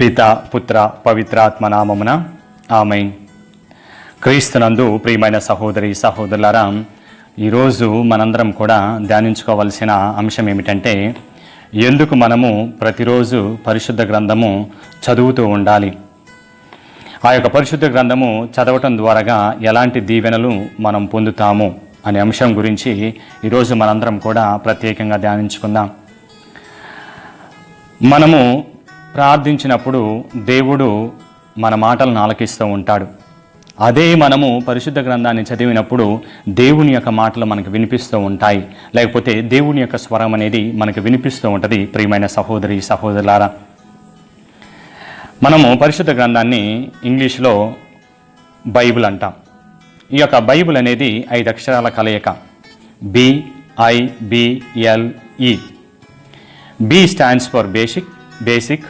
పిత పుత్ర పవిత్రాత్మ నామమున ఆమె క్రీస్తునందు ప్రియమైన సహోదరి సహోదరులారా ఈరోజు మనందరం కూడా ధ్యానించుకోవలసిన అంశం ఏమిటంటే ఎందుకు మనము ప్రతిరోజు పరిశుద్ధ గ్రంథము చదువుతూ ఉండాలి? ఆ యొక్క పరిశుద్ధ గ్రంథము చదవటం ద్వారాగా ఎలాంటి దీవెనలు మనం పొందుతాము అనే అంశం గురించి ఈరోజు మనందరం కూడా ప్రత్యేకంగా ధ్యానించుకుందాం. మనము ప్రార్థించినప్పుడు దేవుడు మన మాటలను ఆలకిస్తూ ఉంటాడు. అదే మనము పరిశుద్ధ గ్రంథాన్ని చదివినప్పుడు దేవుని యొక్క మాటలు మనకు వినిపిస్తూ ఉంటాయి. లేకపోతే దేవుని యొక్క స్వరం అనేది మనకు వినిపిస్తూ ఉంటుంది ప్రియమైన సహోదరి సహోదరులారా. మనము పరిశుద్ధ గ్రంథాన్ని ఇంగ్లీష్లో బైబిల్ అంటాం. ఈ యొక్క బైబిల్ అనేది ఐదు అక్షరాల కలయిక. B I B L E B stands for basic basic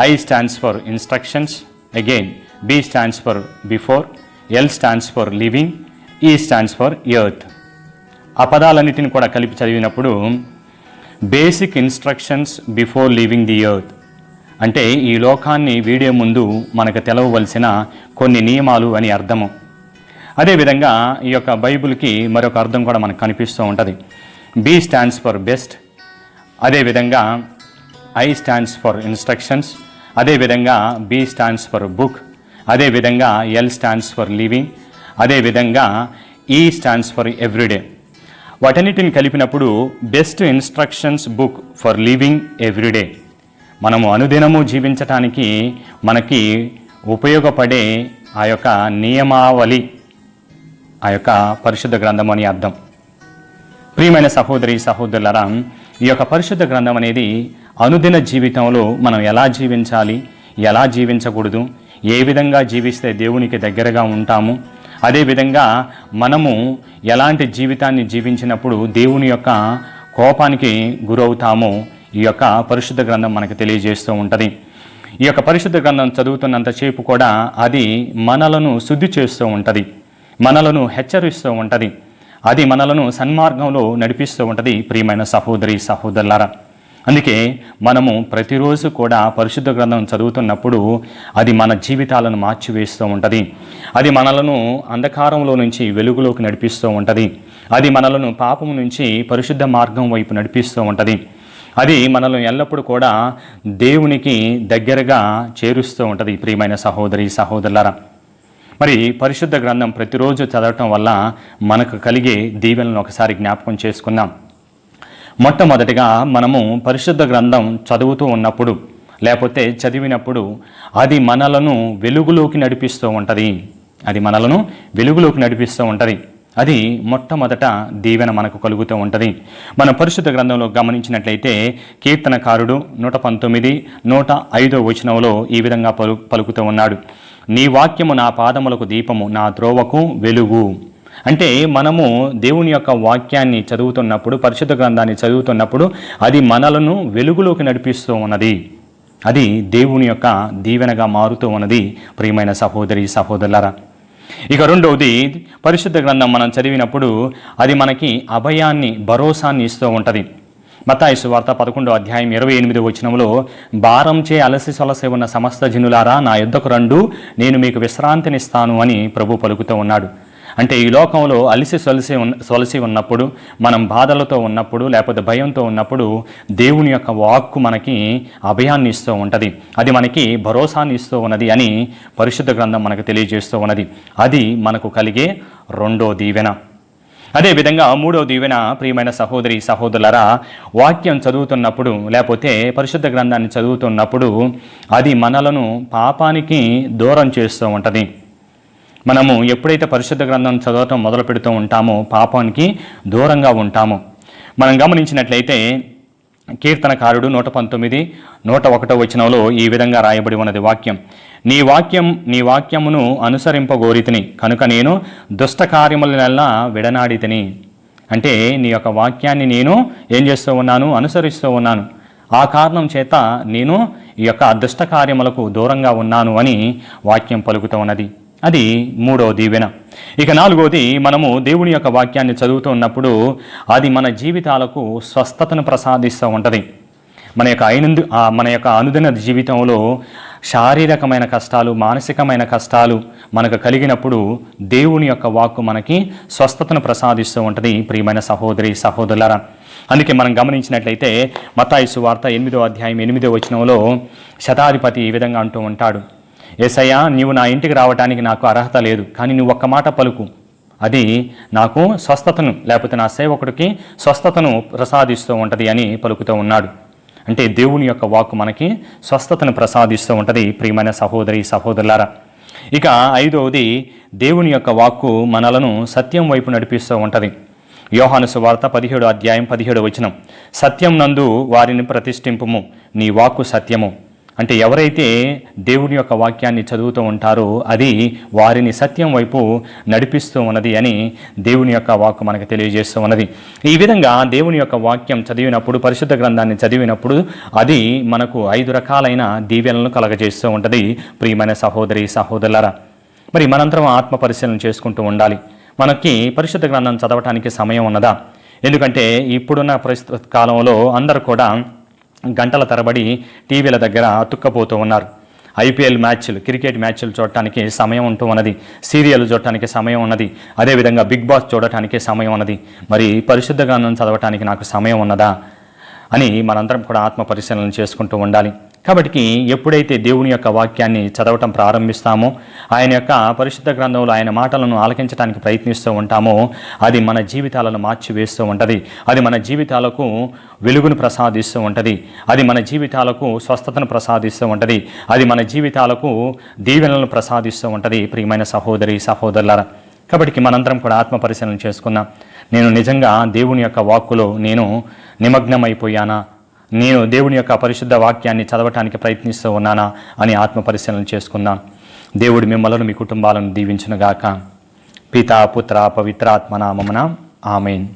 I stands for instructions. Again, B stands for before. L stands for living. E stands for earth. ఆ పదాలన్నిటిని కూడా కలిపి చదివినప్పుడు basic instructions before leaving the earth అంటే ఈ లోకాన్ని video ముందు మనకు తెలవవలసిన కొన్ని నియమాలు అని అర్థము అదేవిధంగా ఈ యొక్క బైబిల్కి మరొక అర్థం కూడా మనకు కనిపిస్తూ ఉంటుంది బి స్టాండ్స్ ఫర్ బెస్ట్ అదేవిధంగా ఐ స్టాండ్స్ ఫర్ ఇన్స్ట్రక్షన్స్ అదేవిధంగా బి స్టాండ్స్ ఫర్ బుక్ అదేవిధంగా ఎల్ స్టాండ్స్ ఫర్ లివింగ్ అదేవిధంగా ఈ స్టాండ్స్ ఫర్ ఎవ్రీడే వాటన్నిటిని కలిపినప్పుడు best instructions book for living everyday మనము అనుదినము జీవించటానికి మనకి ఉపయోగపడే ఆ యొక్క నియమావళి ఆ యొక్క పరిశుద్ధ గ్రంథం అని అర్థం. ప్రియమైన సహోదరి సహోదరులరా ఈ యొక్క పరిశుద్ధ గ్రంథం అనేది అనుదిన జీవితంలో మనం ఎలా జీవించాలి? ఎలా జీవించకూడదు? ఏ విధంగా జీవిస్తే దేవునికి దగ్గరగా ఉంటాము? అదేవిధంగా మనము ఎలాంటి జీవితాన్ని జీవించినప్పుడు దేవుని యొక్క కోపానికి గురవుతామో ఈ యొక్క పరిశుద్ధ గ్రంథం మనకు తెలియజేస్తూ ఉంటుంది. ఈ యొక్క పరిశుద్ధ గ్రంథం చదువుతున్నంతసేపు కూడా అది మనలను శుద్ధి చేస్తూ ఉంటుంది. మనలను హెచ్చరిస్తూ ఉంటుంది. అది మనలను సన్మార్గంలో నడిపిస్తూ ఉంటుంది. ప్రియమైన సహోదరి సహోదరులారా అందుకే మనము ప్రతిరోజు కూడా పరిశుద్ధ గ్రంథం చదువుతున్నప్పుడు అది మన జీవితాలను మార్చివేస్తూ ఉంటుంది. అది మనలను అంధకారంలో నుంచి వెలుగులోకి నడిపిస్తూ ఉంటుంది. అది మనలను పాపం నుంచి పరిశుద్ధ మార్గం వైపు నడిపిస్తూ ఉంటుంది. అది మనల్ని ఎల్లప్పుడూ కూడా దేవునికి దగ్గరగా చేరుస్తూ ఉంటుంది ప్రియమైన సహోదరి సహోదరులారా. మరి పరిశుద్ధ గ్రంథం ప్రతిరోజు చదవటం వల్ల మనకు కలిగే దీవెనలను ఒకసారి జ్ఞాపకం చేసుకుందాం. మొట్టమొదటిగా మనము పరిశుద్ధ గ్రంథం చదువుతూ ఉన్నప్పుడు లేకపోతే చదివినప్పుడు అది మనలను వెలుగులోకి నడిపిస్తూ ఉంటుంది. అది మనలను వెలుగులోకి నడిపిస్తూ ఉంటుంది. అది మొట్టమొదట దీవెన మనకు కలుగుతూ ఉంటుంది. మన పరిశుద్ధ గ్రంథంలో గమనించినట్లయితే కీర్తనకారుడు నూట పంతొమ్మిది నూట ఐదో వచనంలో ఈ విధంగా పలు పలుకుతూ ఉన్నాడు. నీ వాక్యము నా పాదములకు దీపము నా త్రోవకు వెలుగు. అంటే మనము దేవుని యొక్క వాక్యాన్ని చదువుతున్నప్పుడు పరిశుద్ధ గ్రంథాన్ని చదువుతున్నప్పుడు అది మనలను వెలుగులోకి నడిపిస్తూ ఉన్నది. అది దేవుని యొక్క దీవెనగా మారుతూ ఉన్నది ప్రియమైన సహోదరి సహోదరులరా. ఇక రెండవది పరిశుద్ధ గ్రంథం మనం చదివినప్పుడు అది మనకి అభయాన్ని భరోసాన్ని ఇస్తూ ఉంటుంది. మతాయిసు వార్త పదకొండో అధ్యాయం ఇరవై ఎనిమిది వచనంలో భారంచే అలసి సొలసి ఉన్న సమస్త జనులారా నా యుద్ధకు రండు నేను మీకు విశ్రాంతినిస్తాను అని ప్రభు పలుకుతూ ఉన్నాడు. అంటే ఈ లోకంలో అలిసి సొలసి ఉన్న సొలసి ఉన్నప్పుడు మనం బాధలతో ఉన్నప్పుడు లేకపోతే భయంతో ఉన్నప్పుడు దేవుని యొక్క వాక్కు మనకి అభయాన్ని ఇస్తూ ఉంటుంది. అది మనకి భరోసాన్ని ఇస్తూ ఉన్నది అని పరిశుద్ధ గ్రంథం మనకు తెలియజేస్తూ ఉన్నది. అది మనకు కలిగే రెండో దీవెన. అదేవిధంగా మూడో దీవెన ప్రియమైన సహోదరి సహోదరులరా వాక్యం చదువుతున్నప్పుడు లేకపోతే పరిశుద్ధ గ్రంథాన్ని చదువుతున్నప్పుడు అది మనలను పాపానికి దూరం చేస్తూ ఉంటుంది. మనము ఎప్పుడైతే పరిశుద్ధ గ్రంథం చదవటం మొదలు పెడుతూ ఉంటామో పాపానికి దూరంగా ఉంటాము. మనం గమనించినట్లయితే కీర్తనకారుడు నూట పంతొమ్మిది నూట ఒకటో వచనంలో ఈ విధంగా రాయబడి ఉన్నది వాక్యం. నీ వాక్యం నీ వాక్యమును అనుసరింపగోరితిని కనుక నేను దుష్ట కార్యములనల్లా విడనాడితిని. అంటే నీ యొక్క వాక్యాన్ని నేను ఏం చేస్తూ ఉన్నాను? అనుసరిస్తూ ఉన్నాను. ఆ కారణం చేత నేను ఈ యొక్క దుష్ట కార్యములకు దూరంగా ఉన్నాను అని వాక్యం పలుకుతూ ఉన్నది. అది మూడవ దీవెన. ఇక నాలుగోది మనము దేవుని యొక్క వాక్యాన్ని చదువుతూ ఉన్నప్పుడు అది మన జీవితాలకు స్వస్థతను ప్రసాదిస్తూ ఉంటుంది. మన యొక్క అయినందు మన యొక్క అనుదిన జీవితంలో శారీరకమైన కష్టాలు మానసికమైన కష్టాలు మనకు కలిగినప్పుడు దేవుని యొక్క వాక్కు మనకి స్వస్థతను ప్రసాదిస్తూ ఉంటుంది ప్రియమైన సహోదరి సహోదరులరా. అందుకే మనం గమనించినట్లయితే మతాయిసు వార్త ఎనిమిదో అధ్యాయం ఎనిమిదో వచనంలో శతాధిపతి ఈ విధంగా అంటూ ఉంటాడు. ఏసయ్యా నీవు నా ఇంటికి రావడానికి నాకు అర్హత లేదు కానీ నువ్వు ఒక్క మాట పలుకు. అది నాకు స్వస్థతను లేకపోతే నా సేవకుడికి స్వస్థతను ప్రసాదిస్తూ ఉంటుంది అని పలుకుతూ ఉన్నాడు. అంటే దేవుని యొక్క వాక్కు మనకి స్వస్థతను ప్రసాదిస్తూ ఉంటుంది ప్రియమైన సహోదరి సహోదరులారా. ఇక ఐదవది దేవుని యొక్క వాక్కు మనలను సత్యం వైపు నడిపిస్తూ ఉంటుంది. యోహాను సువార్త పదిహేడు అధ్యాయం పదిహేడు వచనం. సత్యం నందు వారిని ప్రతిష్ఠింపుము నీ వాక్కు సత్యము. అంటే ఎవరైతే దేవుని యొక్క వాక్యాన్ని చదువుతూ ఉంటారో అది వారిని సత్యం వైపు నడిపిస్తూ ఉన్నది అని దేవుని యొక్క వాక్యం మనకు తెలియజేస్తూ ఉన్నది. ఈ విధంగా దేవుని యొక్క వాక్యం చదివినప్పుడు పరిశుద్ధ గ్రంథాన్ని చదివినప్పుడు అది మనకు ఐదు రకాలైన దీవెనలను కలగజేస్తూ ఉంటుంది. ప్రియమైన సహోదరి సహోదరులరా మరి మనంతరం ఆత్మ పరిశీలన చేసుకుంటూ ఉండాలి. మనకి పరిశుద్ధ గ్రంథం చదవటానికి సమయం ఉన్నదా? ఎందుకంటే ఇప్పుడున్న ప్రస్తుత కాలంలో అందరూ కూడా గంటల తరబడి టీవీల దగ్గర అతుక్కపోతూ ఉన్నారు. ఐపీఎల్ మ్యాచ్లు క్రికెట్ మ్యాచ్లు చూడటానికి సమయం ఉంటూ ఉన్నది. సీరియల్ చూడటానికి సమయం ఉన్నది. అదేవిధంగా బిగ్ బాస్ చూడటానికి సమయం ఉన్నది. మరి పరిశుద్ధ గానం చదవటానికి నాకు సమయం ఉన్నదా అని మనందరం కూడా ఆత్మ పరిశీలన చేసుకుంటూ ఉండాలి. కాబట్టి ఎప్పుడైతే దేవుని యొక్క వాక్యాన్ని చదవటం ప్రారంభిస్తామో ఆయన యొక్క పరిశుద్ధ గ్రంథంలో ఆయన మాటలను ఆలకించడానికి ప్రయత్నిస్తూ ఉంటామో అది మన జీవితాలను మార్చివేస్తూ ఉంటుంది. అది మన జీవితాలకు వెలుగును ప్రసాదిస్తూ ఉంటుంది. అది మన జీవితాలకు స్వస్థతను ప్రసాదిస్తూ ఉంటుంది. అది మన జీవితాలకు దీవెనలను ప్రసాదిస్తూ ఉంటుంది. ప్రియమైన సహోదరి సహోదరులారా కాబట్టి మనందరం కూడా ఆత్మ పరిశీలన చేసుకుందాం. నేను నిజంగా దేవుని యొక్క వాక్కులో నేను నిమగ్నమైపోయానా? నేను దేవుని యొక్క పరిశుద్ధ వాక్యాన్ని చదవటానికి ప్రయత్నిస్తూ ఉన్నానా అని ఆత్మ పరిశీలన చేసుకుందాం. దేవుడు మిమ్మలను మీ కుటుంబాలను దీవించునుగాక. పితా పుత్ర పవిత్రాత్మ నామమున ఆమెన్.